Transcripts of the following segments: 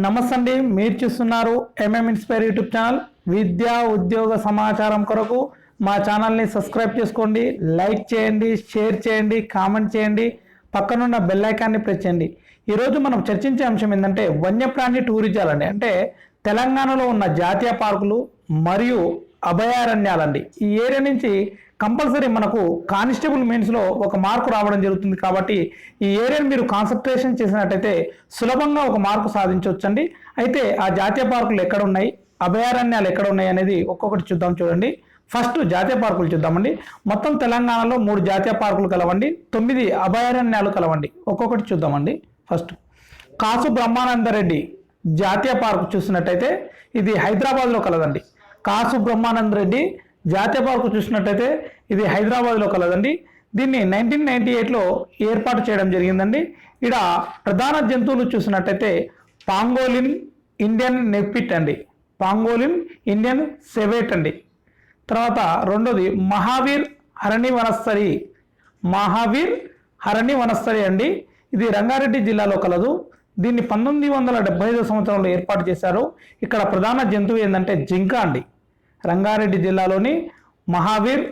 నమస్తే అండి మీరు చూస్తున్నారు ఎంఎం ఇన్స్పైర్ యూట్యూబ్ ఛానల్ విద్యా ఉద్యోగ సమాచారం కొరకు మా ఛానల్ని సబ్స్క్రైబ్ చేసుకోండి. లైక్ చేయండి షేర్ చేయండి కామెంట్ చేయండి. పక్కనున్న బెల్ ఐకాన్ని ప్రెస్ చేయండి. ఈరోజు మనం చర్చించే అంశం ఏంటంటే వన్యప్రాణి టూరిజాలండి. అంటే తెలంగాణలో ఉన్న జాతీయ పార్కులు మరియు అభయారణ్యాలండి. ఈ ఏరియా నుంచి కంపల్సరీ మనకు కానిస్టేబుల్ మెయిన్స్లో ఒక మార్కు రావడం జరుగుతుంది కాబట్టి ఈ ఏరియాను మీరు కాన్సన్ట్రేషన్ చేసినట్టయితే సులభంగా ఒక మార్కు సాధించవచ్చండి. అయితే ఆ జాతీయ పార్కులు ఎక్కడ ఉన్నాయి అభయారణ్యాలు ఎక్కడ ఉన్నాయి అనేది ఒక్కొక్కటి చూద్దాం చూడండి. ఫస్ట్ జాతీయ పార్కులు చూద్దామండి. మొత్తం తెలంగాణలో మూడు జాతీయ పార్కులు కలవండి. తొమ్మిది అభయారణ్యాలు కలవండి. ఒక్కొక్కటి చూద్దామండి. ఫస్ట్ కాసు బ్రహ్మానందరెడ్డి జాతీయ పార్కు చూసినట్టయితే ఇది హైదరాబాద్లో కలదండి. కాసు బ్రహ్మానంద రెడ్డి జాతీయ పార్కు చూసినట్టయితే ఇది హైదరాబాద్లో కలదండి. దీన్ని నైన్టీన్ నైన్టీ ఎయిట్లో ఏర్పాటు చేయడం జరిగిందండి. ఇక్కడ ప్రధాన జంతువులు చూసినట్టయితే పాంగోలిన్ ఇండియన్ నెప్పిట్ అండి. పాంగోలిన్ ఇండియన్ సెవేట్ అండి. తర్వాత రెండోది మహావీర్ హరణి వనస్థలి మహావీర్ హరణి వనస్థలి అండి. ఇది రంగారెడ్డి జిల్లాలో కలదు. దీన్ని పంతొమ్మిది వందల డెబ్బై ఐదో సంవత్సరంలో ఏర్పాటు చేశారు. ఇక్కడ ప్రధాన జంతువు ఏంటంటే జింక అండి. రంగారెడ్డి జిల్లాలోని మహావీర్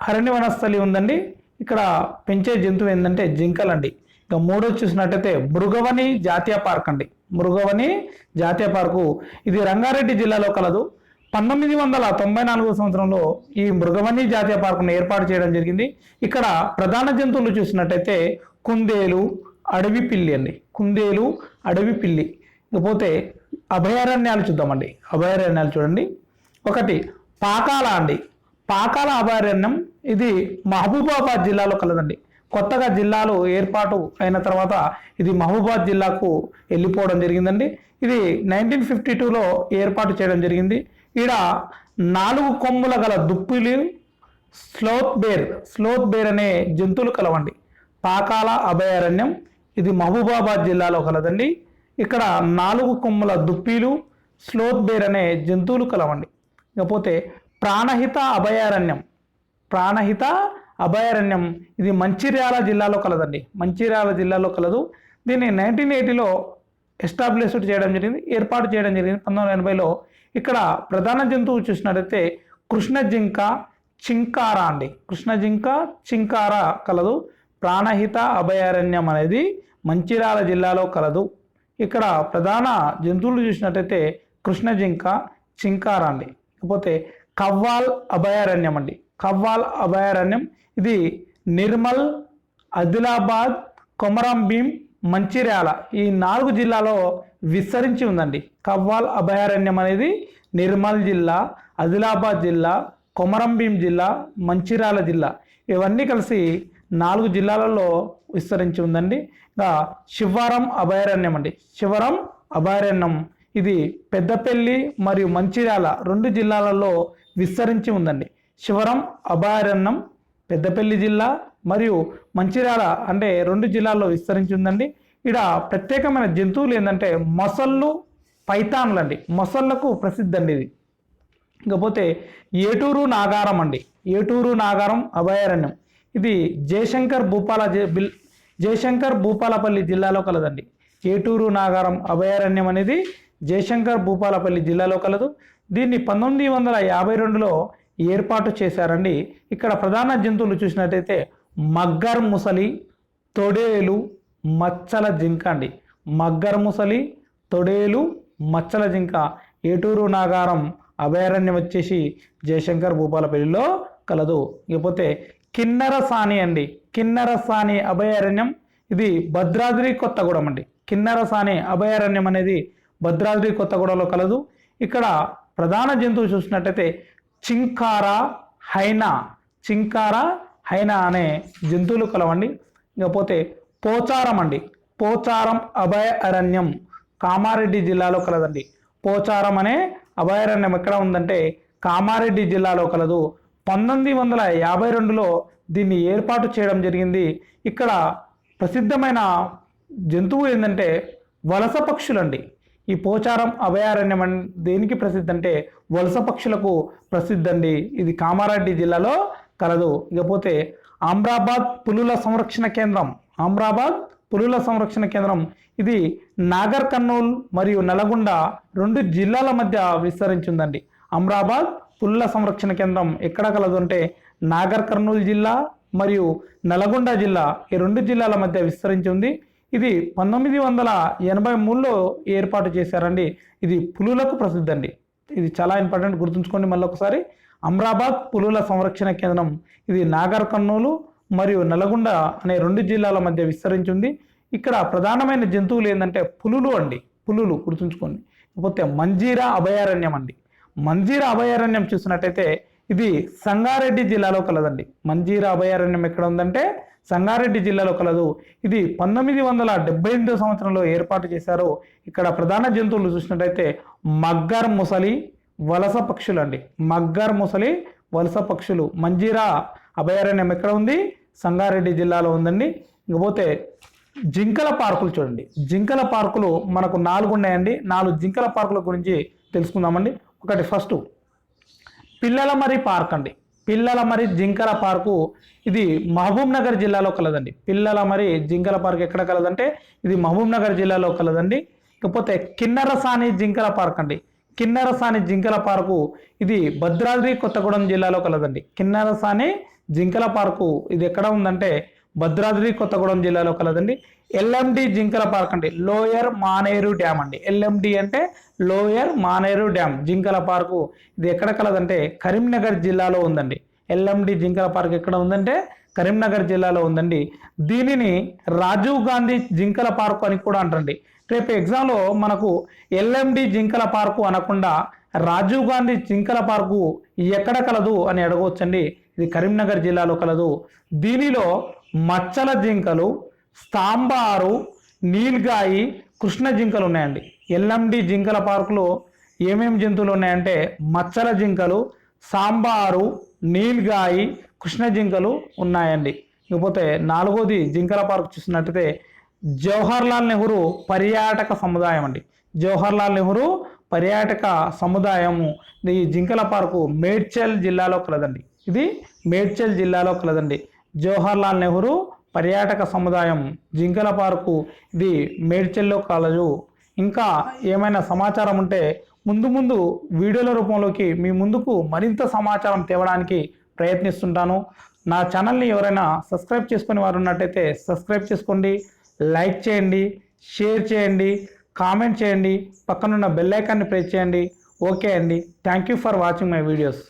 హరణివనస్థలి ఉందండి. ఇక్కడ పెంచే జంతువు ఏంటంటే జింకలండి ఇక మూడో చూసినట్టయితే మృగవని జాతీయ పార్క్ అండి. మృగవని జాతీయ పార్కు. ఇది రంగారెడ్డి జిల్లాలో కలదు. పంతొమ్మిది వందల తొంభై నాలుగో సంవత్సరంలో ఈ మృగవని జాతీయ పార్కును ఏర్పాటు చేయడం జరిగింది. ఇక్కడ ప్రధాన జంతువులు చూసినట్టయితే కుందేలు అడవి పిల్లి అండి. కుందేలు అడవి పిల్లి. ఇకపోతే అభయారణ్యాలు చూద్దామండి. అభయారణ్యాలు చూడండి. ఒకటి పాకాల అండి. పాకాల అభయారణ్యం ఇది మహబూబాబాద్ జిల్లాలో కలదండి. కొత్తగా జిల్లాలు ఏర్పాటు అయిన తర్వాత ఇది మహబూబాద్ జిల్లాకు వెళ్ళిపోవడం జరిగిందండి. ఇది నైన్టీన్ ఫిఫ్టీ టూలో ఏర్పాటు చేయడం జరిగింది. ఈడ నాలుగు కొమ్ముల గల దుప్పులు స్లోత్ బేర్ స్లోత్ బేర్ అనే జంతువులు కలవండి. పాకాల అభయారణ్యం ఇది మహబూబాబాద్ జిల్లాలో కలదండి. ఇక్కడ నాలుగు కొమ్ముల దుప్పీలు స్లోత్ బేర్ అనే జంతువులు కలవండి. ఇకపోతే ప్రాణహిత అభయారణ్యం. ప్రాణహిత అభయారణ్యం. ఇది మంచిర్యాల జిల్లాలో కలదండి. మంచిర్యాల జిల్లాలో కలదు. దీన్ని నైన్టీన్ ఎయిటీలో ఎస్టాబ్లిష్డ్ చేయడం జరిగింది. ఏర్పాటు చేయడం జరిగింది. పంతొమ్మిది వందల ఎనభైలో ఇక్కడ ప్రధాన జంతువు చూసినట్టయితే కృష్ణ జింక చింకార అండి. కృష్ణ జింక చింకార కలదు. ప్రాణహిత అభయారణ్యం అనేది మంచిర్యాల జిల్లాలో కలదు. ఇక్కడ ప్రధాన జంతువులు చూసినట్టయితే కృష్ణ జింక చింకార అండి. లేకపోతే కవ్వాల్ అభయారణ్యం అండి. కవ్వాల్ అభయారణ్యం ఇది నిర్మల్ ఆదిలాబాద్ కొమరం భీం మంచిర్యాల ఈ నాలుగు జిల్లాలో విస్తరించి ఉందండి. కవ్వాల్ అభయారణ్యం అనేది నిర్మల్ జిల్లా ఆదిలాబాద్ జిల్లా కొమరం భీం జిల్లా మంచిర్యాల జిల్లా ఇవన్నీ కలిసి నాలుగు జిల్లాలలో విస్తరించి ఉందండి. ఇంకా శివారం అభయారణ్యం అండి. శివరం అభయారణ్యం ఇది పెద్దపల్లి మరియు మంచిర్యాల రెండు జిల్లాలలో విస్తరించి ఉందండి. శివరం అభయారణ్యం పెద్దపల్లి జిల్లా మరియు మంచిర్యాల అంటే రెండు జిల్లాల్లో విస్తరించి ఉందండి. ఇక్కడ ప్రత్యేకమైన జంతువులు ఏంటంటే మొసళ్ళు పైతాన్లు అండి మొసళ్ళకు ప్రసిద్ధి అండి ఇది. ఇకపోతే ఏటూరు నాగారం అండి. ఏటూరు నాగారం అభయారణ్యం. ఇది జయశంకర్ భూపాల బిల్- జయశంకర్ భూపాలపల్లి జిల్లాలో కలదండి. ఏటూరు నాగారం అభయారణ్యం అనేది జయశంకర్ భూపాలపల్లి జిల్లాలో కలదు. దీన్ని పంతొమ్మిది వందల యాభై రెండులో ఏర్పాటు చేశారండి. ఇక్కడ ప్రధాన జంతువులు చూసినట్టయితే మగ్గర్ ముసలి తొడేలు మచ్చల జింక అండి. మగ్గర్ ముసలి తొడేలు మచ్చల జింక. ఏటూరు నాగారం అభయారణ్యం వచ్చేసి జయశంకర్ భూపాలపల్లిలో కలదు. ఇకపోతే కిన్నెర సాని అండి. కిన్నెర సాని అభయారణ్యం. ఇది భద్రాద్రి కొత్తగూడెం అండి. కిన్నెర సాని అభయారణ్యం అనేది భద్రాద్రి కొత్తగూడలో కలదు. ఇక్కడ ప్రధాన జంతువు చూసినట్టయితే చింకార హైనా. చింకార హైనా అనే జంతువులు కలవండి. ఇకపోతే పోచారం అండి. పోచారం అభయారణ్యం కామారెడ్డి జిల్లాలో కలదండి. పోచారం అనే అభయారణ్యం ఎక్కడ ఉందంటే కామారెడ్డి జిల్లాలో కలదు. పంతొమ్మిది వందల యాభై రెండులో దీన్ని ఏర్పాటు చేయడం జరిగింది. ఇక్కడ ప్రసిద్ధమైన జంతువు ఏంటంటే వలస పక్షులండి. ఈ పోచారం అభయారణ్యం దేనికి ప్రసిద్ధి అంటే వలస పక్షులకు ప్రసిద్ధి అండి ఇది కామారెడ్డి జిల్లాలో కలదు. ఇకపోతే ఆమ్రాబాద్ పులుల సంరక్షణ కేంద్రం ఆమ్రాబాద్ పులుల సంరక్షణ కేంద్రం. ఇది నాగర్ కర్నూల్ మరియు నల్గొండ రెండు జిల్లాల మధ్య విస్తరించి ఉందండి అమ్రాబాద్ పులుల సంరక్షణ కేంద్రం ఎక్కడ కలదు అంటే నాగర్ కర్నూల్ జిల్లా మరియు నల్గొండ జిల్లా ఈ రెండు జిల్లాల మధ్య విస్తరించి ఉంది. ఇది పంతొమ్మిది వందల ఎనభై మూడులో ఏర్పాటు చేశారండి. ఇది పులులకు ప్రసిద్ధి అండి. ఇది చాలా ఇంపార్టెంట్ గుర్తుంచుకోండి మళ్ళీ ఒకసారి. అమ్రాబాద్ పులుల సంరక్షణ కేంద్రం. ఇది నాగర్ కర్నూలు మరియు నల్గొండ అనే రెండు జిల్లాల మధ్య విస్తరించి ఉంది. ఇక్కడ ప్రధానమైన జంతువులు ఏంటంటే పులులు అండి. పులులు గుర్తుంచుకోండి. లేకపోతే మంజీరా అభయారణ్యం అండి. మంజీరా అభయారణ్యం చూసినట్టయితే ఇది సంగారెడ్డి జిల్లాలో కలదండి. మంజీరా అభయారణ్యం ఎక్కడ ఉందంటే సంగారెడ్డి జిల్లాలో కలదు. ఇది పంతొమ్మిది వందల డెబ్బై ఎనిమిదో సంవత్సరంలో ఏర్పాటు చేశారు. ఇక్కడ ప్రధాన జంతువులు చూసినట్టయితే మగ్గర్ ముసలి వలస పక్షులు అండి మగ్గర్ ముసలి వలస పక్షులు. మంజీరా అభయారణ్యం ఎక్కడ ఉంది? సంగారెడ్డి జిల్లాలో ఉందండి. ఇకపోతే జింకల పార్కులు చూడండి. జింకల పార్కులు మనకు నాలుగు ఉన్నాయండి. నాలుగు జింకల పార్కుల గురించి తెలుసుకుందామండి. ఒకటి ఫస్ట్ పిల్లల మరి పార్క్ అండి. పిల్లల మరి జింకల పార్కు. ఇది మహబూబ్ నగర్ జిల్లాలో కలదండి. పిల్లల మరి జింకల పార్క్ ఎక్కడ కలదంటే ఇది మహబూబ్ నగర్ జిల్లాలో కలదండి. ఇకపోతే కిన్నరసాని జింకల పార్క్ అండి. కిన్నరసాని జింకల పార్కు ఇది భద్రాద్రి కొత్తగూడెం జిల్లాలో కలదండి. కిన్నరసాని జింకల పార్కు ఇది ఎక్కడ ఉందంటే భద్రాద్రి కొత్తగూడెం జిల్లాలో కలదండి. ఎల్ఎండి జింకల పార్క్ అండి. లోయర్ మానేరు డ్యామ్ అండి. ఎల్ఎండి అంటే లోయర్ మానేరు డ్యామ్ జింకల పార్కు. ఇది ఎక్కడ కలదంటే కరీంనగర్ జిల్లాలో ఉందండి. ఎల్ఎండి జింకల పార్క్ ఎక్కడ ఉందంటే కరీంనగర్ జిల్లాలో ఉందండి. దీనిని రాజీవ్ గాంధీ జింకల పార్కు అని కూడా అంటారండి. రేపు ఎగ్జామ్లో మనకు ఎల్ఎండి జింకల పార్కు అనకుండా రాజీవ్ గాంధీ జింకల పార్కు ఎక్కడ కలదు అని అడగవచ్చండి. ఇది కరీంనగర్ జిల్లాలో కలదు. దీనిలో మచ్చల జింకలు స్తాంబారు నీల్గాయి కృష్ణ జింకలు ఉన్నాయండి. ఎల్ఎండి జింకల పార్కులో ఏమేమి జంతువులు ఉన్నాయంటే మచ్చల జింకలు సాంబారు నీల్గాయి కృష్ణ జింకలు ఉన్నాయండి. ఇకపోతే నాలుగోది జింకల పార్క్ చూసినట్టయితే జవహర్లాల్ నెహ్రూ పర్యాటక సముదాయం అండి. జవహర్లాల్ నెహ్రూ పర్యాటక సముదాయము. ఈ జింకల పార్కు మేడ్చల్ జిల్లాలో కలదండి. ఇది మేడ్చల్ జిల్లాలో కలదండి. జవహర్లాల్ నెహ్రూ పర్యాటక సముదాయం జింకల పార్కు. ఇది మేడ్చల్లో కాలేజు. ఇంకా ఏమైనా సమాచారం ఉంటే ముందు ముందు వీడియోల రూపంలోకి మీ ముందుకు మరింత సమాచారం తేవడానికి ప్రయత్నిస్తుంటాను. నా ఛానల్ని ఎవరైనా సబ్స్క్రైబ్ చేసుకుని వారు ఉన్నట్టయితే సబ్స్క్రైబ్ చేసుకోండి లైక్ చేయండి షేర్ చేయండి కామెంట్ చేయండి పక్కనున్న బెల్ ఐకాన్ని ప్రెస్ చేయండి. ఓకే అండి. Thank you for watching my videos.